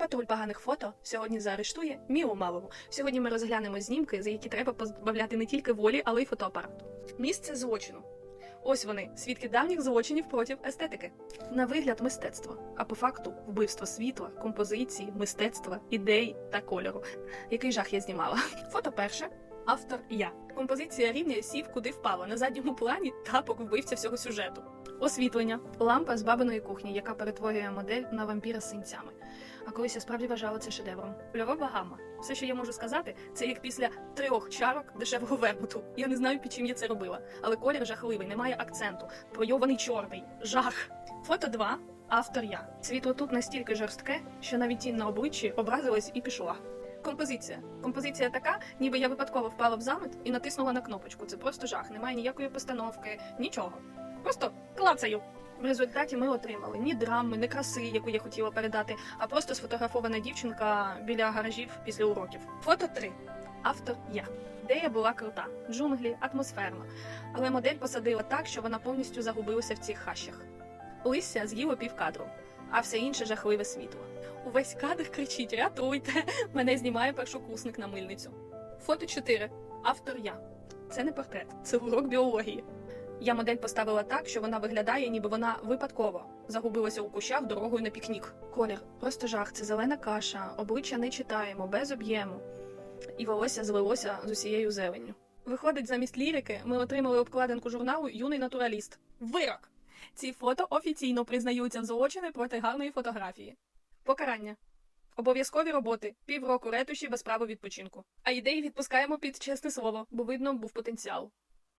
Патруль поганих фото сьогодні заарештує Мілу Малову. Сьогодні ми розглянемо знімки, за які треба позбавляти не тільки волі, але й фотоапарату. Місце злочину. Ось вони, свідки давніх злочинів проти естетики. На вигляд мистецтво, а по факту вбивство світла, композиції, мистецтва, ідей та кольору. Який жах я знімала. Фото перше. Автор я. Композиція рівня сів куди впала. На задньому плані тапок вбивця всього сюжету. Освітлення. Лампа з бабиної кухні, яка перетворює модель на вампіра з синцями. А колись я справді вважала це шедевром. Кольорова гамма. Все, що я можу сказати, це як після трьох чарок дешевого вермуту. Я не знаю, під чим я це робила. Але колір жахливий, немає акценту. Пройований чорний. Жах. Фото 2. Автор я. Світло тут настільки жорстке, що навіть тінь на обличчі образилась і пішла. Композиція. Композиція така, ніби я випадково впала в замет і натиснула на кнопочку. Це просто жах. Немає ніякої постановки, нічого. Просто клацаю. В результаті ми отримали ні драми, ні краси, яку я хотіла передати, а просто сфотографована дівчинка біля гаражів після уроків. Фото 3. Автор я. Ідея була крута, джунглі, атмосферно. Але модель посадила так, що вона повністю загубилася в цих хащах. Листя з'їло півкадру, а все інше жахливе світло. Увесь кадр кричить: рятуйте! Мене знімає першокурсник на мильницю. Фото 4. Автор я. Це не портрет, це урок біології. Я модель поставила так, що вона виглядає, ніби вона випадково загубилася у кущах дорогою на пікнік. Колір просто жах, це зелена каша, обличчя не читаємо, без об'єму. І волосся злилося з усією зеленню. Виходить, замість лірики ми отримали обкладинку журналу Юний натураліст. Вирок! Ці фото офіційно признаються в злочини проти гарної фотографії. Покарання. Обов'язкові роботи, півроку ретуші без права відпочинку. А ідеї відпускаємо під чесне слово, бо видно був потенціал.